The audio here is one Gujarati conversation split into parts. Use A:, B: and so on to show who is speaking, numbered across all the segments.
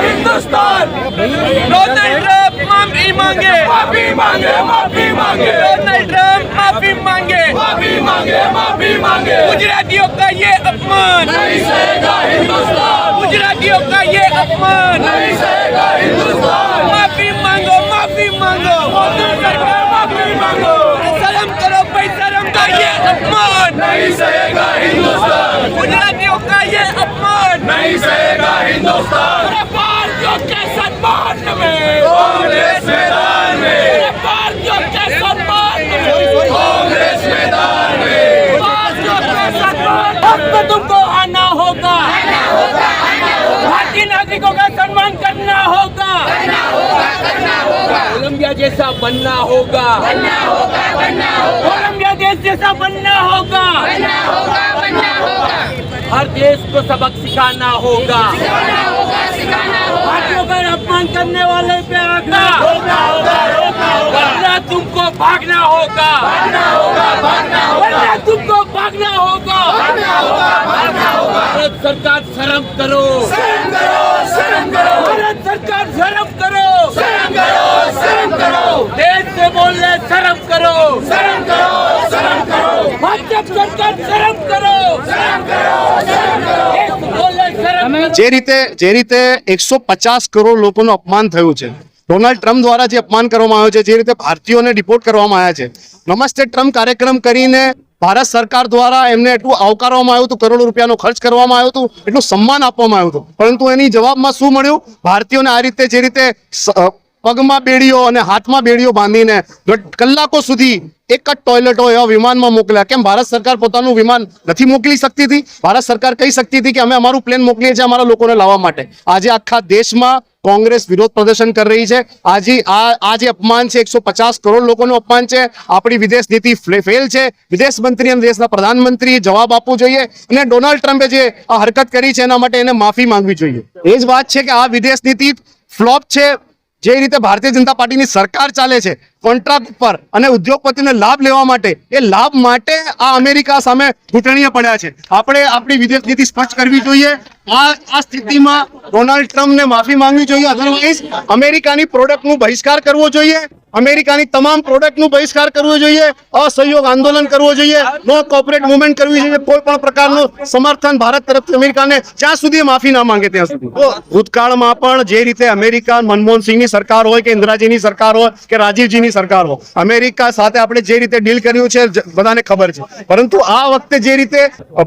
A: हिंदुस्तान मांगे माफ़ी मांगे माफ़ी मांगे डोनाल्ड ट्रंप मांगे माफ़ी मांगे माफ़ी मांगे गुजरातियों का ये अपमान। नहीं सहेगा हिंदुस्तान। का ये अपमान नहीं सहेगा हिंदुस्तान माफी मांगो माफी मांगो मोदी सरकार माफी मांगो शर्म करो भाई शर्म का ये अपमान नहीं सहेगा हिंदुस्तान गुजरातियों का ये अपमान नहीं सहेगा हिंदुस्तान अरे भारतीयों के सम्मान में कांग्रेस मैदान में अरे भारतीयों के सम्मान में कांग्रेस मैदान में भारतीयों के सम्मान अब तो तुमको आना होगा भारतीय नागरिकों का सम्मान करना होगा। करना होगा करना होगा कोलंबिया जैसा बनना होगा। बनना होगा बनना होगा कोलंबिया देश जैसा बनना होगा। बनना होगा बनना होगा हर देश को सबक सिखाना होगा। सिखाना होगा सिखाना अगर अपमान करने वाले पे आगरा होगा होगा तुमको भागना होगा। भागना होगा भागना होगा। तुमको भागना होगा। भागना होगा भागना होगा। भारत सरकार शर्म करो। शर्म करो शर्म करो। भारत सरकार शर्म करो। शर्म करो शर्म करो। देश से बोल रहे शर्म करो। शर्म करो शर्म करो। भाजपा सरकार शर्म करो। शर्म करो शर्म करो।
B: જે રીતે જે રીતે એકસો પચાસ કરોડ લોકોનું અપમાન થયું છે. ડોનાલ્ડ ટ્રમ્પ દ્વારા જે અપમાન કરવામાં આવ્યું છે, જે રીતે ભારતીયોને ડિપોર્ટ કરવામાં આવ્યા છે. નમસ્તે ટ્રમ્પ, કાર્યક્રમ કરીને ભારત સરકાર દ્વારા એમને એટલું આવકારવામાં આવ્યું હતું, કરોડો રૂપિયાનો ખર્ચ કરવામાં આવ્યો હતું, એટલું સન્માન આપવામાં આવ્યું હતું. પરંતુ એની જવાબમાં શું મળ્યું? ભારતીયોને આ રીતે, જે રીતે પગમાં બેડીઓ અને હાથમાં બેડીઓ બાંધીને કલાકો સુધી એક જ ટોયલેટો એવા વિમાનમાં મોકલ્યા. કેમ? ભારત સરકાર પોતાનું વિમાન નથી મોકલી શકતી હતી? ભારત સરકાર કહી શકતી હતી કે અમે અમારું પ્લેન મોકલીએ છીએ અમારા લોકોને લાવવા માટે. આજે આખા દેશમાં કોંગ્રેસ વિરોધ પ્રદર્શન કરી રહી છે. આજે આ આ જે અપમાન છે, એકસો કરોડ લોકોનું અપમાન છે. આપણી વિદેશ નીતિ ફેલ છે. વિદેશ મંત્રી અને દેશના પ્રધાનમંત્રીએ જવાબ આપવો જોઈએ અને ડોનાલ્ડ ટ્રમ્પે જે આ હરકત કરી છે એના માટે એને માફી માંગવી જોઈએ. એ જ વાત છે કે આ વિદેશ નીતિ ફ્લોપ છે. જે રીતે ભારતીય જનતા પાર્ટીની સરકાર ચાલે છે કોન્ટ્રાક્ટ પર અને ઉદ્યોગપતિને લાભ લેવા માટે. એ લાભ માટે આ અમેરિકા સામે ઘૂંટણીએ પડ્યા છે. આપણે આપણી વિદેશ નીતિ સ્પષ્ટ કરવી જોઈએ. આ આ સ્થિતિમાં ડોનાલ્ડ ટ્રમ્પને માફી માંગવી જોઈએ. અધરવાઇઝ અમેરિકાની પ્રોડક્ટનું બહિષ્કાર કરવો જોઈએ. અમેરિકાની તમામ પ્રોડક્ટનું બહિષ્કાર કરવો જોઈએ. અસહયોગ આંદોલન કરવો જોઈએ. નો કોર્પોરેટ મુવમેન્ટ કરવી જોઈએ. કોઈ પણ પ્રકારનું સમર્થન ભારત તરફથી અમેરિકાને જ્યાં સુધી માફી ના માંગે ત્યાં સુધી. ભૂતકાળમાં પણ જે રીતે અમેરિકા મનમોહનસિંહની સરકાર હોય કે ઇન્દિરાજીની સરકાર હોય કે રાજીવજીની સરકાર સરકારો અમેરિકા સાથે આપણે જે રીતે ડીલ કર્યું છે બધાને ખબર છે. પરંતુ આ વખતે જે રીતે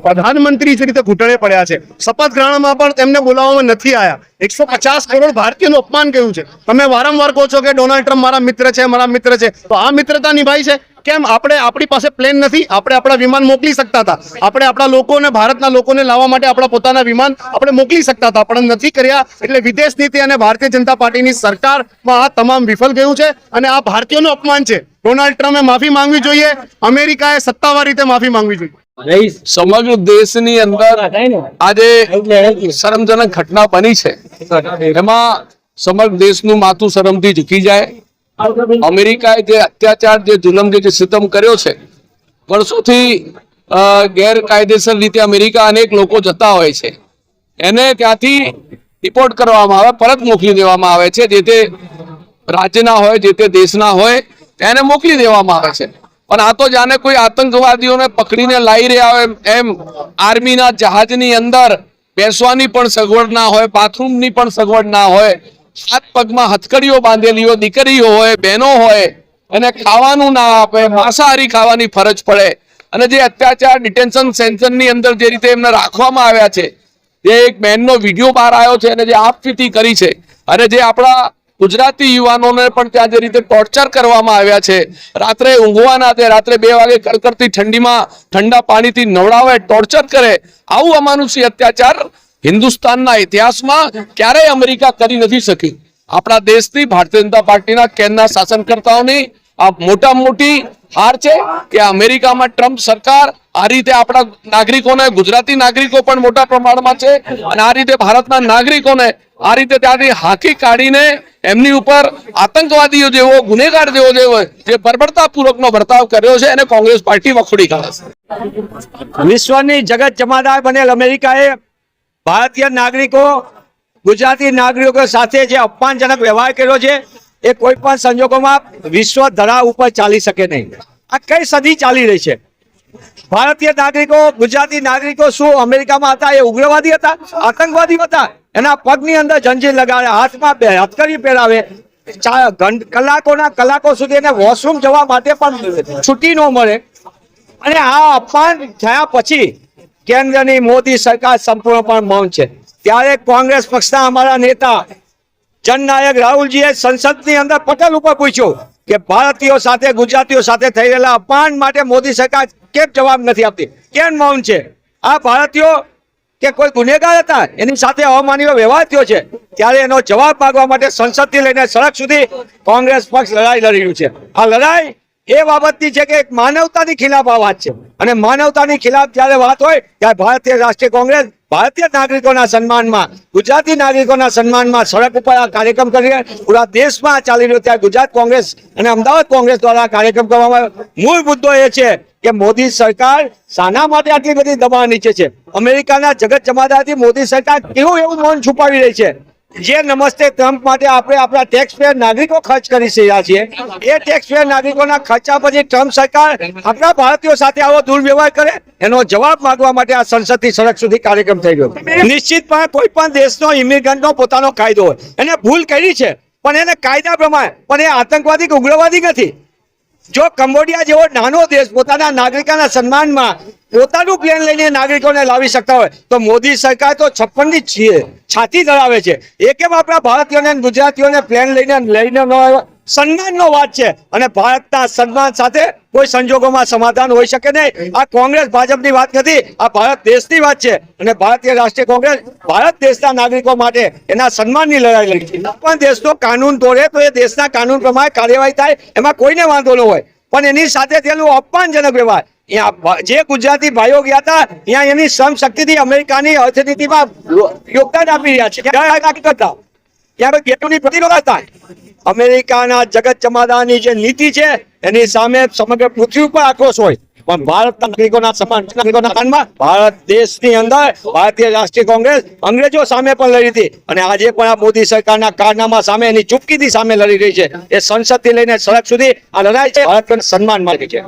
B: પ્રધાનમંત્રી જે રીતે ઘૂંટણે પડ્યા છે, શપથ ગ્રહણમાં પણ તેમને બોલાવવામાં નથી આવ્યા એકસો પચાસ કરોડ ભારતીયનું અપમાન કર્યું છે. તમે વારંવાર કહો છો કે ડોનાલ્ડ ટ્રમ્પ મારા મિત્ર છે, મારા મિત્ર છે. તો આ મિત્રતા નિભાઈ છે? કેમ? આપણે આપણી પાસે પ્લેન નથી. આપણે આપણા વિમાન મોકલી શકતા હતા. આપણે આપણા લોકોને, ભારતના લોકોને લાવવા માટે આપણા પોતાના વિમાન આપણે મોકલી શકતા હતા. પણ નથી કર્યા. એટલે વિદેશ નીતિ અને ભારતીય જનતા પાર્ટીની સરકારમાં આ તમામ વિફલ ગયું છે અને આ ભારતીયોનું અપમાન છે. ડોનાલ્ડ ટ્રમ્પે માફી માંગવી જોઈએ. અમેરિકાએ સત્તાવાર રીતે માફી માંગવી જોઈએ.
C: સમગ્ર દેશની અંદર આજે શરમજનક ઘટના બની છે. એમાં સમગ્ર દેશનું માથું શરમથી ઝૂકી જાય. અમેરિકાએ જે અત્યાચાર, જે જુલમ જે સિતમ કર્યો છે, વર્ષોથી ગેરકાયદેસર રીતે અમેરિકા અનેક લોકો જતા હોય છે. એને ત્યાંથી રિપોર્ટ કરવામાં આવે, પરત મોકલી દેવામાં આવે છે. જે તે રાજ્યના હોય, જે તે દેશના હોય, એને મોકલી દેવામાં આવે છે. પણ આ તો જાણે કોઈ આતંકવાદીઓને પકડીને લાવી રહ્યા હોય એમ આર્મીના જહાજની અંદર બેસવાની પણ સગવડ ના હોય, બાથરૂમની પણ સગવડ ના હોય હાથ પગમાં હથકડીઓ બાંધેલી હોય દીકરીઓ હોય, બહેનો હોય એને ખાવાનું ના આપે, માંસાહારી ખાવાની ફરજ પડે. અને જે અત્યાચાર ડિટેન્શન સેન્ટરની અંદર જે રીતે એમને રાખવામાં આવ્યા છે જે એક બેનનો વીડિયો બહાર આવ્યો છે અને જે આપવીતી કરી છે. અને જે આપણા ગુજરાતી યુવાનોને પણ ત્યાં જે રીતે ટોર્ચર કરવામાં આવ્યા છે, રાત્રે ઊંઘવાના તે રાત્રે બે વાગે કડકડતી ઠંડીમાં ઠંડા પાણીથી નવડાવે ટોર્ચર કરે, આવું અમાનુષી અત્યાચાર હિન્દુસ્તાનના ઇતિહાસમાં ક્યારેય અમેરિકા કરી નથી શકી. આપણા દેશની ભારતીય જનતા પાર્ટીના કેન્દ્રના શાસનકર્તાઓની આ મોટા મોટી હાર છે કે અમેરિકામાં ટ્રમ્પ સરકાર આ રીતે આપણા નાગરિકોને, ગુજરાતી નાગરિકો પણ મોટા પ્રમાણમાં છે અને આ રીતે ભારતના નાગરિકોને આ રીતે ત્યાંથી હાકી કાઢીને એમની ઉપર આતંકવાદીઓ જેવો, ગુનેગાર જેવો જેવો જે બર્બરતાપૂર્વકનો વર્તાવ કર્યો છે એને કોંગ્રેસ પાર્ટી વખોડી કાઢે છે.
D: વિશ્વની જગત જમાદાર બનેલ અમેરિકાએ ભારતીય નાગરિકો, ગુજરાતી નાગરિકો સાથે જે અપમાનજનક વ્યવહાર કર્યો છે, એ કોઈ પણ સંજોગોમાં વિશ્વ ધરા ઉપર ચાલી શકે નહીં. આ કઈ સદી ચાલી રહી છે? ભારતીય નાગરિકો, ગુજરાતી નાગરિકો શું અમેરિકામાં હતા? એ ઉગ્રવાદી હતા? આતંકવાદી હતા? એના પગની અંદર જંજીર લગાવે હાથમાં બે હથકડી પહેરાવે. કલાકોના કલાકો સુધી એને વોશરૂમ જવા માટે પણ છૂટી ન મળે. અને આ અપમાન થયા પછી કેન્દ્રની મોદી સરકાર સંપૂર્ણપણે મૌન છે. ત્યારે કોંગ્રેસ પક્ષના અમારા નેતા જનનાયક રાહુલજીએ સંસદની અંદર પટેલ ઉપર પૂછ્યું કે ભારતીયો સાથે, ગુજરાતીઓ સાથે થઈ રહેલા અપમાન માટે મોદી સરકાર કેમ જવાબ નથી આપતી? કેમ મૌન છે? આ ભારતીયો કે કોઈ ગુનેગાર હતા? એની સાથે અવમાનીઓ વ્યવહાર થયો છે. ત્યારે એનો જવાબ માગવા માટે સંસદથી લઈને સડક સુધી કોંગ્રેસ પક્ષ લડાઈ લડી રહ્યું છે. આ લડાઈ એ બાબતની છે કે માનવતાની ખિલાફ આ વાત છે. અને માનવતાની ખિલાફ જ્યારે વાત હોય, ત્યારે ભારતીય રાષ્ટ્રીય કોંગ્રેસ ભારતીય નાગરિકોના સન્માનમાં, ગુજરાતી નાગરિકોના સન્માનમાં સડક ઉપર આ કાર્યક્રમ કરી પૂરા દેશમાં ચાલી રહ્યો ત્યારે ગુજરાત કોંગ્રેસ અને અમદાવાદ કોંગ્રેસ દ્વારા કાર્યક્રમ કરવામાં આવ્યો. મૂળ મુદ્દો એ છે કે મોદી સરકાર શાના માટે આટલી બધી દબાણ નીચે છે. અમેરિકાના જગત જમાદારથી મોદી સરકાર કેવું એવું મૌન છુપાવી રહી છે? જે નમસ્તે ટ્રમ્પ માટે આપણે આપણા ટેક્સ પેયર નાગરિકો ખર્ચ કરી રહ્યા છીએ. એ ટેક્સ પેયર નાગરિકોના ખર્ચા પછી ટ્રમ્પ સરકાર આપણા ભારતીયો સાથે આવો દુર્વ્યવહાર કરે, એનો જવાબ માંગવા માટે આ સંસદથી સડક સુધી કાર્યક્રમ થઈ ગયો. નિશ્ચિતપણે કોઈ પણ દેશનો ઇમિગ્રન્ટનો પોતાનો કાયદો હોય. એને ભૂલ કરી છે, પણ એને કાયદા પ્રમાણે, પણ એ આતંકવાદી કે ઉગ્રવાદી નથી. જો કંબોડિયા જેવો નાનો દેશ પોતાના નાગરિકોના સન્માનમાં પોતાનું પ્લેન લઈને નાગરિકોને લાવી શકતા હોય. તો મોદી સરકાર તો છપ્પનની છાતી ધરાવે છે. એ કેમ આપણા ભારતીયોને ગુજરાતીઓને પ્લેન લઈને લઈને ન સન્માનનો વાત છે. અને ભારતના સન્માન સાથે કોઈ સંજોગોમાં સમાધાન હોઈ શકે નહીં. આ કોંગ્રેસ ભાજપની વાત નથી. આ ભારત દેશની વાત છે. અને ભારતીય રાષ્ટ્રીય કોંગ્રેસ ભારત દેશના નાગરિકો માટે એના સન્માનની લડાઈ લડી છે. પણ દેશનો કાનૂન તોડે તો એ દેશના કાનૂન પ્રમાણે કાર્યવાહી થાય. એમાં કોઈને વાંધો ન હોય. પણ એની સાથે તેનું અપમાનજનક વ્યવહાર. જે ગુજરાતી ભાઈઓ ગયા હતા, ત્યાં એની શ્રમ શક્તિથી અમેરિકાની અર્થનીતિમાં યોગદાન આપી રહ્યા છે. અમેરિકાના જગત જમાદારની જે નીતિ છે, એની સામે સમગ્ર પૃથ્વી ઉપર આક્રોશ હોય. પણ ભારતના નાગરિકોના સમાન નાગરિકોના કાનમાં ભારત દેશની અંદર ભારતીય રાષ્ટ્રીય કોંગ્રેસ અંગ્રેજો સામે પણ લડી હતી. અને આજે પણ આ મોદી સરકારના કારનામા સામે એની ચૂપકીથી સામે લડી રહી છે. એ સંસદથી લઈને સડક સુધી આ લડાઈ છે. ભારતને સન્માન માગે છે.